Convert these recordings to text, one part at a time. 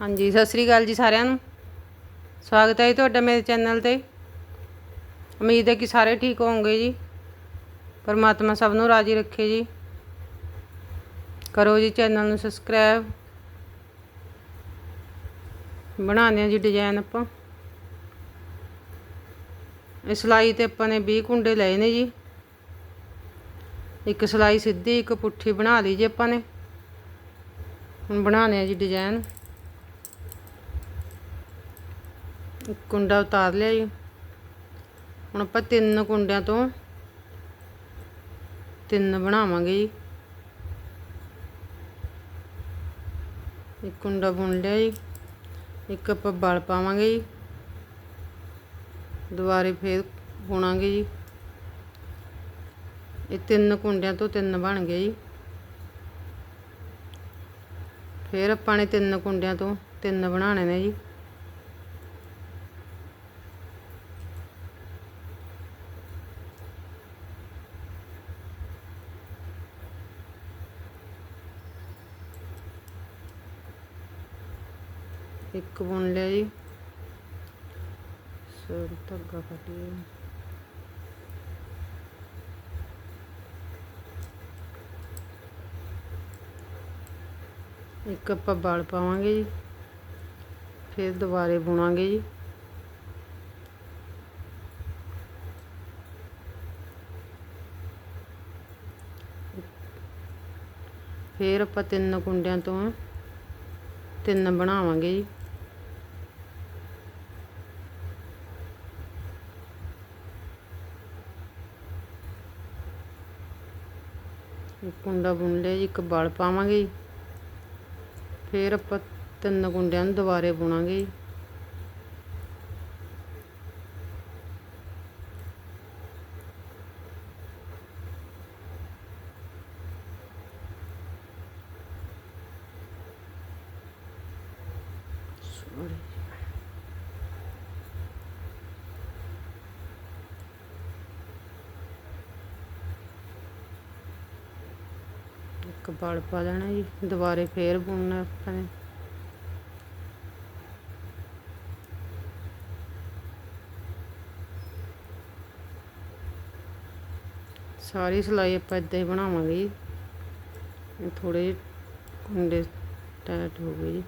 ਹਾਂਜੀ, ਸਤਿ ਸ੍ਰੀ ਅਕਾਲ ਜੀ ਸਾਰਿਆਂ ਨੂੰ। ਸਵਾਗਤ ਹੈ ਜੀ ਤੁਹਾਡਾ ਮੇਰੇ ਚੈਨਲ ਤੇ। ਉਮੀਦ ਹੈ ਕਿ ਸਾਰੇ ਠੀਕ ਹੋਵੋਗੇ ਜੀ। ਪਰਮਾਤਮਾ ਸਭ ਨੂੰ ਰਾਜੀ ਰੱਖੇ ਜੀ। ਕਰੋ ਜੀ ਚੈਨਲ ਨੂੰ ਸਬਸਕ੍ਰਾਈਬ। ਬਣਾਉਂਦੇ ਹਾਂ ਜੀ ਡਿਜ਼ਾਈਨ ਆਪਾਂ। ਇਸ ਸਿਲਾਈ ਤੇ ਆਪਾਂ ਨੇ 20 ਕੁੰਡੇ ਲਏ ਨੇ ਜੀ। ਇੱਕ ਸਿਲਾਈ ਸਿੱਧੀ, ਇੱਕ ਪੁੱਠੀ ਬਣਾ ਲਈ ਜੀ ਆਪਾਂ ਨੇ। ਹੁਣ ਬਣਾਉਂਦੇ ਹਾਂ ਜੀ ਡਿਜ਼ਾਈਨ ਇੱਕ ਕੁੰਡਾ ਉਤਾਰ ਲਿਆ ਜੀ। ਹੁਣ ਆਪਾਂ ਤਿੰਨ ਕੁੰਡਿਆਂ ਤੋਂ ਤਿੰਨ ਬਣਾਵਾਂਗੇ ਜੀ। ਇੱਕ ਕੁੰਡਾ ਬੁਣ ਲਿਆ ਜੀ। ਇੱਕ ਆਪਾਂ ਬਲ ਪਾਵਾਂਗੇ ਜੀ। ਦੁਬਾਰੇ ਫੇਰ ਬੁਣਾਂਗੇ ਜੀ। ਇਹ ਤਿੰਨ ਕੁੰਡਿਆਂ ਤੋਂ ਤਿੰਨ ਬਣ ਗਏ ਜੀ। ਫੇਰ ਆਪਾਂ ਨੇ ਤਿੰਨ ਕੁੰਡਿਆਂ ਤੋਂ ਤਿੰਨ ਬਣਾਉਣੇ ਨੇ ਜੀ। ਇੱਕ ਬੁਣ ਲਿਆ ਜੀ। ਸਰ, ਧਾਗਾ ਕੱਟ ਲਿਆ। ਇੱਕ ਆਪਾਂ ਬਲ ਪਾਵਾਂਗੇ ਜੀ। ਫਿਰ ਦੁਬਾਰੇ ਬੁਣਾਂਗੇ ਜੀ। ਫਿਰ ਆਪਾਂ ਤਿੰਨ ਕੁੰਡਿਆਂ ਤੋਂ ਤਿੰਨ ਬਣਾਵਾਂਗੇ ਜੀ ਇੱਕ ਕੁੰਡਾ ਬੁਣ ਲਿਆ ਜੀ, ਇੱਕ ਬਲ ਪਾਵਾਂਗੇ ਜੀ ਫਿਰ ਆਪਾਂ ਤਿੰਨ ਕੁੰਡਿਆਂ ਨੂੰ ਦੁਬਾਰੇ ਬੁਣਾਂਗੇ ਜੀ Sorry. ਇੱਕ ਬਲ ਪਾ ਲੈਣਾ ਜੀ, ਦੁਬਾਰੇ ਫੇਰ ਬੁਣਨਾ ਆਪਾਂ ਨੇ। ਸਾਰੀ ਸਿਲਾਈ ਆਪਾਂ ਇਦਾਂ ਹੀ ਬਣਾਵਾਂਗੇ ਜੀ। ਇਹ ਥੋੜੇ ਕੁੰਡੇ ਟਾਈਟ ਹੋ ਗਏ ਜੀ।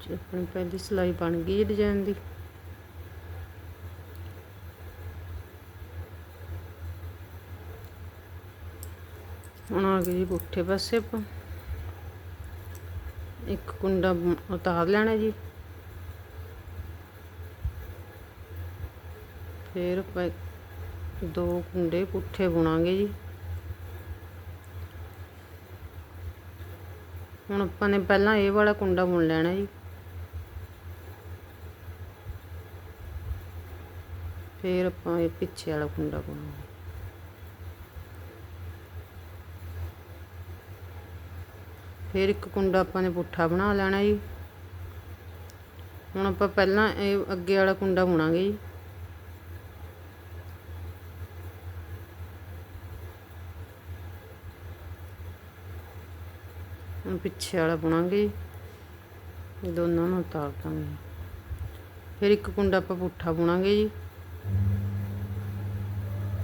ਜੀ ਆਪਣੀ ਪਹਿਲੀ ਸਿਲਾਈ ਬਣ ਗਈ ਹੈ ਡਿਜ਼ਾਈਨ ਦੀ। ਹੁਣ ਆ ਗਏ ਜੀ ਪੁੱਠੇ ਪਾਸੇ ਆਪਾਂ। ਇੱਕ ਕੁੰਡਾ ਬੁ- ਉਤਾਰ ਲੈਣਾ ਜੀ। ਫਿਰ ਆਪਾਂ ਦੋ ਕੁੰਡੇ ਪੁੱਠੇ ਬੁਣਾਂਗੇ ਜੀ। ਹੁਣ ਆਪਾਂ ਨੇ ਪਹਿਲਾਂ ਇਹ ਵਾਲਾ ਕੁੰਡਾ ਬੁਣ ਲੈਣਾ ਜੀ। ਫਿਰ ਆਪਾਂ ਇਹ ਪਿੱਛੇ ਵਾਲਾ ਕੁੰਡਾ ਬੁਣਾਂਗੇ ਫਿਰ ਇੱਕ ਕੁੰਡਾ ਆਪਾਂ ਨੇ ਪੁੱਠਾ ਬਣਾ ਲੈਣਾ ਜੀ। ਹੁਣ ਆਪਾਂ ਪਹਿਲਾਂ ਇਹ ਅੱਗੇ ਵਾਲਾ ਕੁੰਡਾ ਬੁਣਾਂਗੇ ਜੀ। ਹੁਣ ਪਿੱਛੇ ਵਾਲਾ ਬੁਣਾਂਗੇ ਜੀ। ਦੋਨਾਂ ਨੂੰ ਉਤਾਰ ਦਾਂਗੇ। ਫਿਰ ਇੱਕ ਕੁੰਡਾ ਆਪਾਂ ਪੁੱਠਾ ਬੁਣਾਂਗੇ ਜੀ।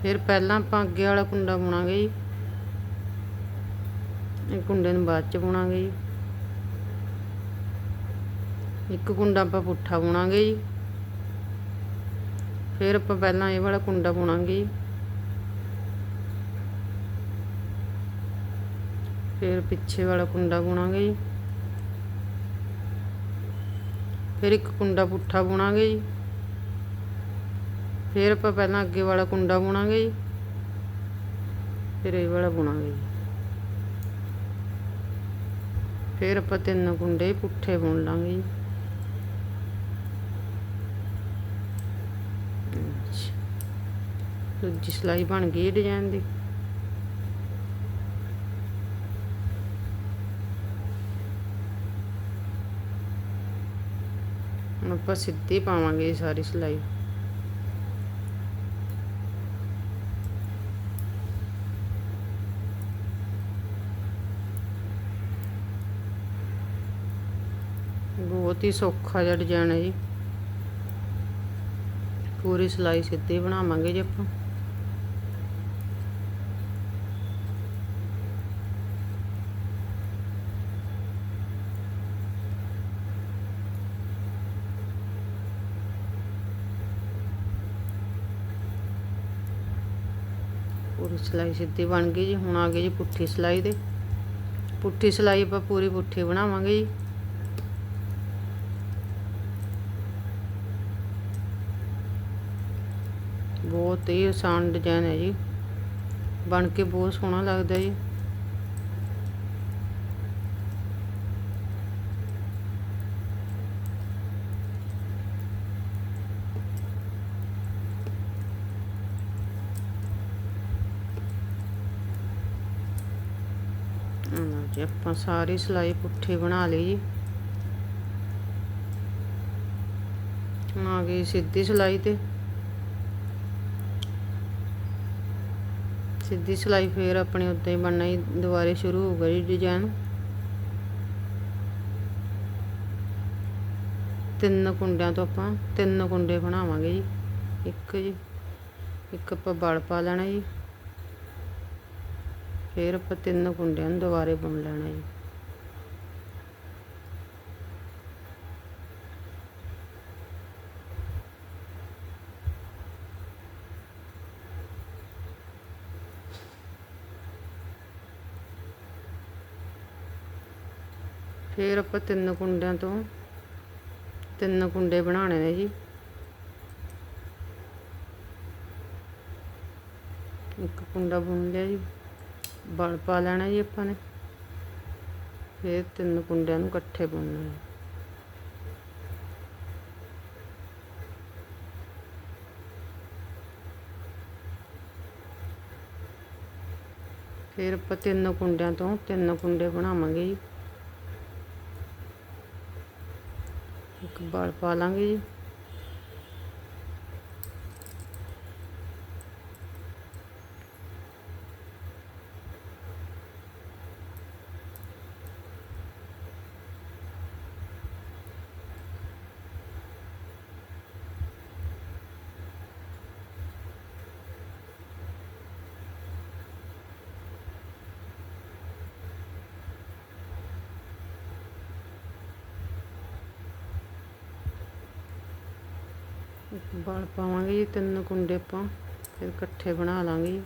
ਫਿਰ ਪਹਿਲਾਂ ਆਪਾਂ ਅੱਗੇ ਵਾਲਾ ਕੁੰਡਾ ਬੁਣਾਂਗੇ ਜੀ। ਇਹ ਕੁੰਡੇ ਨੂੰ ਬਾਅਦ ਚ ਬੁਣਾਂਗੇ ਜੀ। ਇੱਕ ਕੁੰਡਾ ਆਪਾਂ ਪੁੱਠਾ ਬੁਣਾਂਗੇ ਜੀ। ਫਿਰ ਆਪਾਂ ਪਹਿਲਾਂ ਇਹ ਵਾਲਾ ਕੁੰਡਾ ਬੁਣਾਂਗੇ ਜੀ। ਫਿਰ ਪਿੱਛੇ ਵਾਲਾ ਕੁੰਡਾ ਬੁਣਾਂਗੇ ਜੀ। ਫਿਰ ਇੱਕ ਕੁੰਡਾ ਪੁੱਠਾ ਬੁਣਾਂਗੇ ਜੀ। ਫਿਰ ਆਪਾਂ ਪਹਿਲਾਂ ਅੱਗੇ ਵਾਲਾ ਕੁੰਡਾ ਬੁਣਾਂਗੇ ਜੀ। ਫਿਰ ਇਹ ਵਾਲਾ ਬੁਣਾਂਗੇ ਜੀ। ਫਿਰ ਆਪਾਂ ਤਿੰਨ ਕੁੰਡੇ ਪੁੱਠੇ ਬੁਣ ਲਾਂਗੇ ਜੀ। ਅੱਛਾ। ਦੂਜੀ ਸਿਲਾਈ ਬਣ ਗਈ ਡਿਜ਼ਾਈਨ ਦੀ। ਹੁਣ ਆਪਾਂ ਸਿੱਧੀ ਪਾਵਾਂਗੇ ਇਹ ਸਾਰੀ ਸਿਲਾਈ। ਬਹੁਤ ਹੀ ਸੌਖਾ ਜਿਹਾ ਡਿਜ਼ਾਈਨ ਹੈ ਜੀ। ਪੂਰੀ ਸਿਲਾਈ ਸਿੱਧੀ ਬਣਾਵਾਂਗੇ ਜੀ ਆਪਾਂ। ਪੂਰੀ ਸਿਲਾਈ ਸਿੱਧੀ ਬਣ ਗਈ ਜੀ। ਹੁਣ ਆ ਗਈ ਜੀ ਪੁੱਠੀ ਸਿਲਾਈ ਦੇ ਪੁੱਠੀ ਸਿਲਾਈ ਆਪਾਂ ਪੂਰੀ ਪੁੱਠੀ ਬਣਾਵਾਂਗੇ ਜੀ। ਬਹੁਤ ਹੀ ਆਸਾਨ ਡਿਜ਼ਾਈਨ ਹੈ ਜੀ। ਬਣ ਕੇ ਬਹੁਤ ਸੋਹਣਾ ਲੱਗਦਾ ਜੀ। ਜੀ, ਆਪਾਂ ਸਾਰੀ ਸਿਲਾਈ ਪੁੱਠੀ ਬਣਾ ਲਈ ਜੀ। ਹੁਣ ਆ ਗਈ ਸਿੱਧੀ ਸਿਲਾਈ ਤੇ। ਸਿੱਧੀ ਸਿਲਾਈ ਫੇਰ ਆਪਣੇ ਉੱਤੇ ਹੀ ਬਣਨਾ ਹੀ ਦੁਬਾਰੇ ਸ਼ੁਰੂ ਹੋਊਗਾ ਜੀ ਡਿਜ਼ਾਈਨ ਤਿੰਨ ਕੁੰਡਿਆਂ ਤੋਂ ਆਪਾਂ ਤਿੰਨ ਕੁੰਡੇ ਬਣਾਵਾਂਗੇ ਜੀ। ਇੱਕ ਜੀ, ਇੱਕ ਆਪਾਂ ਬਲ ਪਾ ਲੈਣਾ ਜੀ। ਫੇਰ ਆਪਾਂ ਤਿੰਨ ਕੁੰਡਿਆਂ ਨੂੰ ਦੁਬਾਰੇ ਬੁਣ ਲੈਣਾ ਜੀ। ਫਿਰ ਆਪਾਂ ਤਿੰਨ ਕੁੰਡਿਆਂ ਤੋਂ ਤਿੰਨ ਕੁੰਡੇ ਬਣਾਉਣੇ ਨੇ ਜੀ। ਇੱਕ ਕੁੰਡਾ ਬੁਣ ਲਿਆ ਜੀ, ਬਲ ਪਾ ਲੈਣਾ ਜੀ ਆਪਾਂ ਨੇ। ਫਿਰ ਤਿੰਨ ਕੁੰਡਿਆਂ ਨੂੰ ਇਕੱਠੇ ਬੁਣਨਾ ਹੈ ਫਿਰ ਆਪਾਂ ਤਿੰਨ ਕੁੰਡਿਆਂ ਤੋਂ ਤਿੰਨ ਕੁੰਡੇ ਬਣਾਵਾਂਗੇ ਜੀ। ਇੱਕ ਪਾ ਲਾਂਗੇ ਜੀ। ਇੱਕ ਬਲ ਪਾਵਾਂਗੇ ਜੀ, ਤਿੰਨ ਕੁੰਡੇ ਆਪਾਂ, ਫਿਰ ਇਕੱਠੇ ਬਣਾ ਲਾਂਗੇ ਜੀ।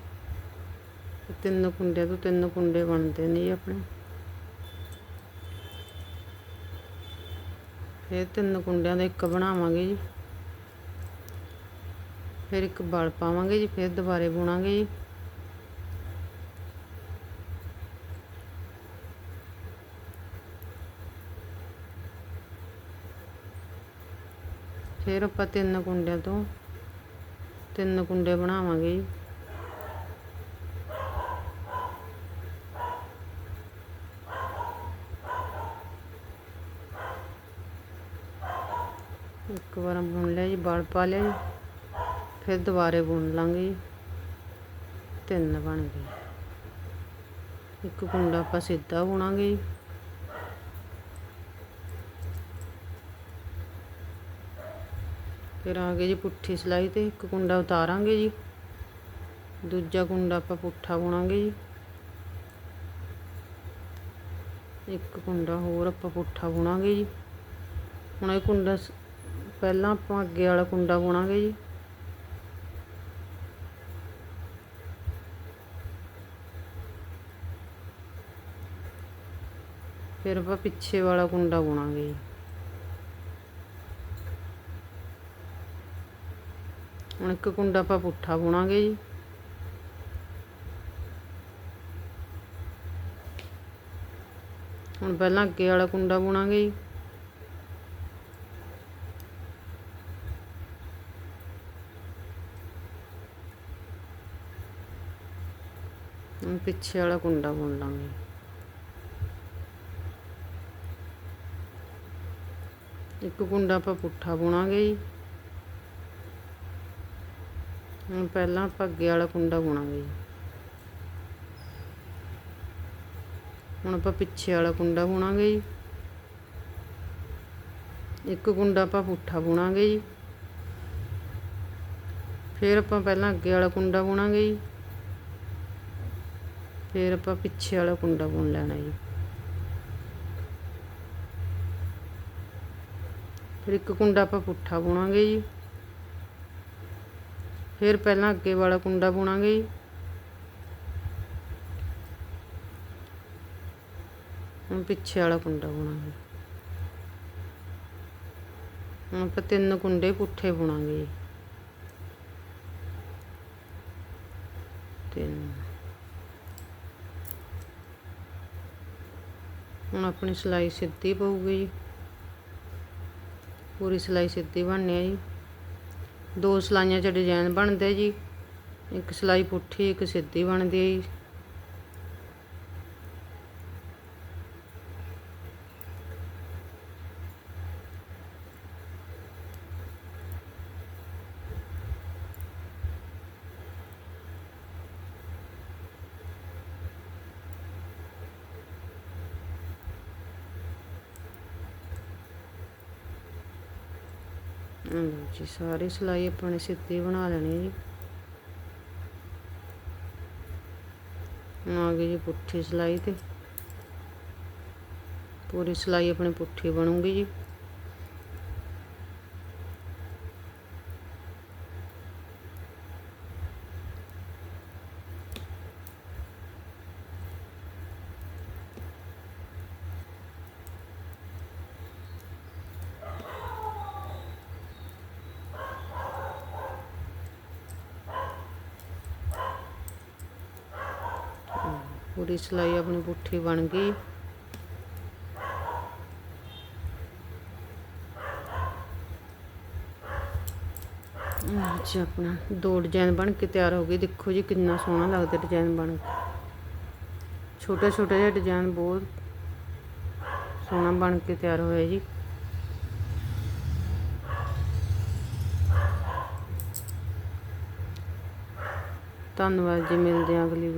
ਤਿੰਨ ਕੁੰਡੇ ਤੋਂ ਤਿੰਨ ਕੁੰਡੇ ਬਣਦੇ ਨੇ ਜੀ ਆਪਣੇ। ਫਿਰ ਤਿੰਨ ਕੁੰਡਿਆਂ ਦਾ ਇੱਕ ਬਣਾਵਾਂਗੇ ਜੀ। ਫਿਰ ਇੱਕ ਬਲ ਪਾਵਾਂਗੇ ਜੀ, ਫਿਰ ਦੁਬਾਰੇ ਬੁਣਾਂਗੇ ਜੀ। ਫਿਰ ਆਪਾਂ ਤਿੰਨ ਕੁੰਡਿਆਂ ਤੋਂ ਤਿੰਨ ਕੁੰਡੇ ਬਣਾਵਾਂਗੇ ਜੀ। ਇੱਕ ਵਾਰ ਬੁਣ ਲਿਆ ਜੀ, ਬਲ ਪਾ ਲਿਆ ਜੀ, ਫਿਰ ਦੁਬਾਰੇ ਬੁਣ ਲਾਂਗੇ ਜੀ। ਤਿੰਨ ਬਣ ਗਏ। ਇੱਕ ਕੁੰਡਾ ਆਪਾਂ ਸਿੱਧਾ ਬੁਣਾਂਗੇ ਜੀ। ਫਿਰ ਆ ਗਏ ਜੀ ਪੁੱਠੀ ਸਿਲਾਈ ਤੇ ਇੱਕ ਕੁੰਡਾ ਉਤਾਰਾਂਗੇ ਜੀ। ਦੂਜਾ ਕੁੰਡਾ ਆਪਾਂ ਪੁੱਠਾ ਬੁਣਾਂਗੇ ਜੀ। ਇੱਕ ਕੁੰਡਾ ਹੋਰ ਆਪਾਂ ਪੁੱਠਾ ਬੁਣਾਂਗੇ ਜੀ। ਹੁਣ ਇਹ ਕੁੰਡਾ ਸ- ਪਹਿਲਾਂ ਆਪਾਂ ਅੱਗੇ ਵਾਲਾ ਕੁੰਡਾ ਬੁਣਾਂਗੇ ਜੀ। ਫਿਰ ਆਪਾਂ ਪਿੱਛੇ ਵਾਲਾ ਕੁੰਡਾ ਬੁਣਾਂਗੇ ਜੀ। ਹੁਣ ਇੱਕ ਕੁੰਡਾ ਆਪਾਂ ਪੁੱਠਾ ਬੁਣਾਂਗੇ ਜੀ। ਹੁਣ ਪਹਿਲਾਂ ਅੱਗੇ ਵਾਲਾ ਕੁੰਡਾ ਬੁਣਾਂਗੇ ਜੀ। ਹੁਣ ਪਿੱਛੇ ਵਾਲਾ ਕੁੰਡਾ ਬੁਣ ਲਾਂਗੇ। ਇੱਕ ਕੁੰਡਾ ਆਪਾਂ ਪੁੱਠਾ ਬੁਣਾਂਗੇ ਜੀ ਹੁਣ ਪਹਿਲਾਂ ਆਪਾਂ ਅੱਗੇ ਵਾਲਾ ਕੁੰਡਾ ਬੁਣਾਂਗੇ ਜੀ। ਹੁਣ ਆਪਾਂ ਪਿੱਛੇ ਵਾਲਾ ਕੁੰਡਾ ਬੁਣਾਂਗੇ ਜੀ। ਇੱਕ ਕੁੰਡਾ ਆਪਾਂ ਪੁੱਠਾ ਬੁਣਾਂਗੇ ਜੀ। ਫਿਰ ਆਪਾਂ ਪਹਿਲਾਂ ਅੱਗੇ ਵਾਲਾ ਕੁੰਡਾ ਬੁਣਾਂਗੇ ਜੀ। ਫਿਰ ਆਪਾਂ ਪਿੱਛੇ ਵਾਲਾ ਕੁੰਡਾ ਬੁਣ ਲੈਣਾ ਜੀ। ਫਿਰ ਇੱਕ ਕੁੰਡਾ ਆਪਾਂ ਪੁੱਠਾ ਬੁਣਾਂਗੇ ਜੀ। ਫਿਰ ਪਹਿਲਾਂ ਅੱਗੇ ਵਾਲਾ ਕੁੰਡਾ ਬੁਣਾਂਗੇ ਜੀ। ਹੁਣ ਪਿੱਛੇ ਵਾਲਾ ਕੁੰਡਾ ਬੁਣਾਂਗੇ। ਹੁਣ ਆਪਾਂ ਤਿੰਨ ਕੁੰਡੇ ਪੁੱਠੇ ਬੁਣਾਂਗੇ ਜੀ। ਤਿੰਨ। ਹੁਣ ਆਪਣੀ ਸਿਲਾਈ ਸਿੱਧੀ ਪਊਗੀ ਜੀ। ਪੂਰੀ ਸਿਲਾਈ ਸਿੱਧੀ ਬਣਨੀ ਹੈ ਜੀ। ਦੋ ਸਿਲਾਈਆਂ 'ਚ ਡਿਜ਼ਾਈਨ ਬਣਦੇ ਜੀ। ਇੱਕ ਸਿਲਾਈ ਪੁੱਠੀ ਇੱਕ ਸਿੱਧੀ ਬਣਦੀ। ਹੈ ਜੀ ਲਓ ਜੀ ਸਾਰੀ ਸਿਲਾਈ ਆਪਾਂ ਨੇ ਸਿੱਧੀ ਬਣਾ ਲੈਣੀ ਜੀ। ਆ ਗਈ ਜੀ ਪੁੱਠੀ ਸਿਲਾਈ ਤੇ। ਪੂਰੀ ਸਿਲਾਈ ਆਪਣੀ ਪੁੱਠੀ ਬਣੂਗੀ ਜੀ। ਪੂਰੀ ਸਿਲਾਈ ਆਪਣੀ ਪੁੱਠੀ ਬਣ ਗਈ। ਅੱਛਾ ਆਪਣਾ ਦੋ ਡਿਜ਼ਾਈਨ ਬਣ ਕੇ ਤਿਆਰ ਹੋ ਗਏ। ਦੇਖੋ ਜੀ ਕਿੰਨਾ ਸੋਹਣਾ ਲੱਗਦਾ ਡਿਜ਼ਾਈਨ ਬਣ ਕੇ। ਛੋਟੇ ਛੋਟੇ ਜਿਹੇ ਡਿਜ਼ਾਈਨ ਬਹੁਤ ਸੋਹਣਾ ਬਣ ਕੇ ਤਿਆਰ ਹੋਇਆ ਜੀ। ਧੰਨਵਾਦ ਜੀ, ਮਿਲਦੇ ਹਾਂ ਅਗਲੀ